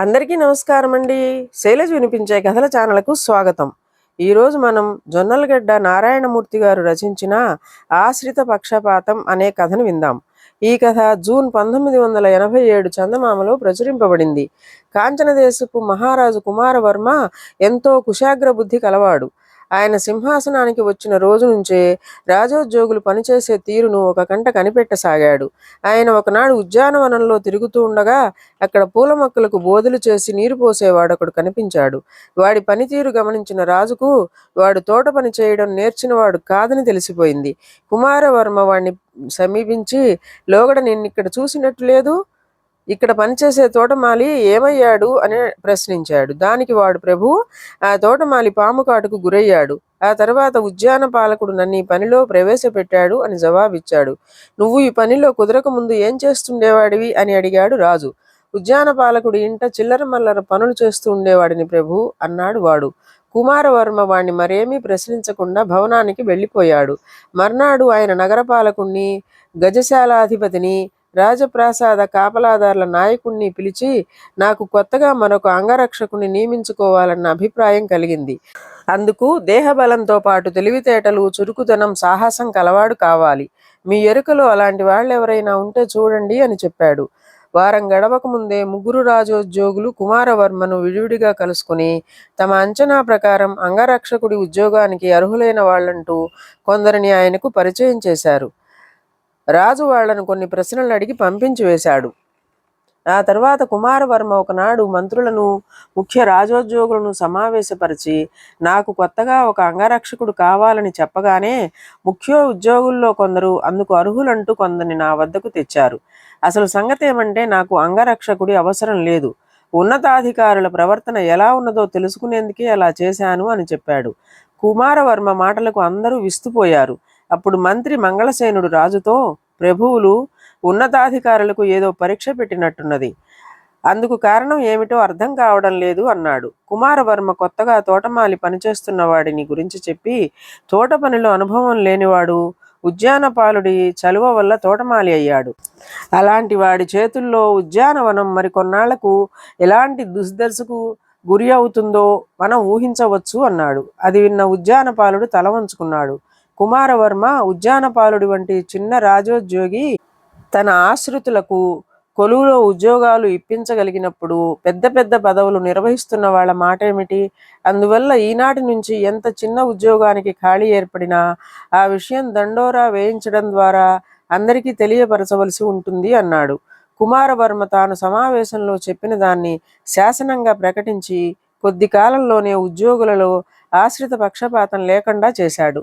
అందరికీ నమస్కారం అండి శైలజ వినిపించే కథల ఛానల్కు స్వాగతం. ఈరోజు మనం జొన్నలగడ్డ నారాయణమూర్తి గారు రచించిన ఆశ్రిత పక్షపాతం అనే కథను విందాం. ఈ కథ జూన్ పంతొమ్మిది వందల ఎనభై ఏడు చందమామలో ప్రచురింపబడింది. కాంచనదేశపు మహారాజు కుమారవర్మ ఎంతో కుశాగ్ర బుద్ధి కలవాడు. ఆయన సింహాసనానికి వచ్చిన రోజు నుంచే రాజోద్యోగులు పనిచేసే తీరును ఒక కంట కనిపెట్టసాగాడు. ఆయన ఒకనాడు ఉద్యానవనంలో తిరుగుతూ ఉండగా అక్కడ పూల మొక్కలకు బోధులు చేసి నీరు పోసేవాడు ఒకడు కనిపించాడు. వాడి పనితీరు గమనించిన రాజుకు వాడు తోట పని చేయడం నేర్చినవాడు కాదని తెలిసిపోయింది. కుమారవర్మ వాడిని సమీపించి లోగడ నిన్ను ఇక్కడ చూసినట్టు లేదు? ఇక్కడ పనిచేసే తోటమాలి ఏమయ్యాడు అని ప్రశ్నించాడు. దానికి వాడు ప్రభు ఆ తోటమాలి పాము కాటుకు గురయ్యాడు. ఆ తర్వాత ఉద్యాన పాలకుడు నన్ను ఈ పనిలో ప్రవేశపెట్టాడు అని జవాబిచ్చాడు. నువ్వు ఈ పనిలో కుదరక ముందు ఏం చేస్తుండేవాడివి అని అడిగాడు రాజు. ఉద్యాన పాలకుడు ఇంట చిల్లర మల్లర పనులు చేస్తూ ఉండేవాడిని ప్రభు అన్నాడు వాడు. కుమారవర్మ వాణ్ణి మరేమీ ప్రశ్నించకుండా భవనానికి వెళ్ళిపోయాడు. మర్నాడు ఆయన నగరపాలకుణ్ణి గజశాలాధిపతిని రాజప్రాసాద కాపలాదారుల నాయకుణ్ణి పిలిచి నాకు కొత్తగా మరొక అంగరక్షకుని నియమించుకోవాలన్న అభిప్రాయం కలిగింది. అందుకు దేహబలంతో పాటు తెలివితేటలు చురుకుదనం సాహసం కలవాడు కావాలి. మీ ఎరుకలో అలాంటి వాళ్ళు ఎవరైనా ఉంటే చూడండి అని చెప్పాడు. వారం గడవక ముందే ముగ్గురు రాజోద్యోగులు కుమారవర్మను విడివిడిగా కలుసుకుని తమ అంచనా ప్రకారం అంగరక్షకుడి ఉద్యోగానికి అర్హులైన వాళ్ళంటూ కొందరిని ఆయనకు పరిచయం చేశారు. రాజు వాళ్ళను కొన్ని ప్రశ్నలు అడిగి పంపించి వేశాడు. ఆ తర్వాత కుమారవర్మ ఒకనాడు మంత్రులను ముఖ్య రాజోద్యోగులను సమావేశపరిచి నాకు కొత్తగా ఒక అంగరక్షకుడు కావాలని చెప్పగానే ముఖ్య ఉద్యోగుల్లో కొందరు అందుకు అర్హులంటూ కొందరిని నా వద్దకు తెచ్చారు. అసలు సంగతి ఏమంటే నాకు అంగరక్షకుడి అవసరం లేదు. ఉన్నతాధికారుల ప్రవర్తన ఎలా ఉన్నదో తెలుసుకునేందుకే అలా చేశాను అని చెప్పాడు. కుమారవర్మ మాటలకు అందరూ విస్తుపోయారు. అప్పుడు మంత్రి మంగళసేనుడు రాజుతో ప్రభువులు ఉన్నతాధికారులకు ఏదో పరీక్ష పెట్టినట్టున్నది. అందుకు కారణం ఏమిటో అర్థం కావడం లేదు అన్నాడు. కుమారవర్మ కొత్తగా తోటమాలి పనిచేస్తున్న వాడిని గురించి చెప్పి తోట పనిలో అనుభవం లేనివాడు ఉద్యానపాలుడి చలువ వల్ల తోటమాలి అయ్యాడు. అలాంటి వాడి చేతుల్లో ఉద్యానవనం మరి కొన్నాళ్ళకు ఎలాంటి దుస్దశకు గురి అవుతుందో మనం ఊహించవచ్చు అన్నాడు. అది విన్న ఉద్యానపాలుడు తల వంచుకున్నాడు. కుమారవర్మ ఉజ్జానపాలుడి వంటి చిన్న రాజోద్యోగి తన ఆశ్రితులకు కొలువులో ఉద్యోగాలు ఇప్పించగలిగినప్పుడు పెద్ద పెద్ద పదవులు నిర్వహిస్తున్న వాళ్ళ మాట ఏమిటి అందువల్ల ఈనాటి నుంచి ఎంత చిన్న ఉద్యోగానికి ఖాళీ ఏర్పడినా ఆ విషయం దండోరా వేయించడం ద్వారా అందరికీ తెలియపరచవలసి ఉంటుంది అన్నాడు. కుమారవర్మ తాను సమావేశంలో చెప్పిన దాన్ని శాసనంగా ప్రకటించి కొద్ది కాలంలోనే ఉద్యోగులలో ఆశ్రిత పక్షపాతం లేకుండా చేశాడు.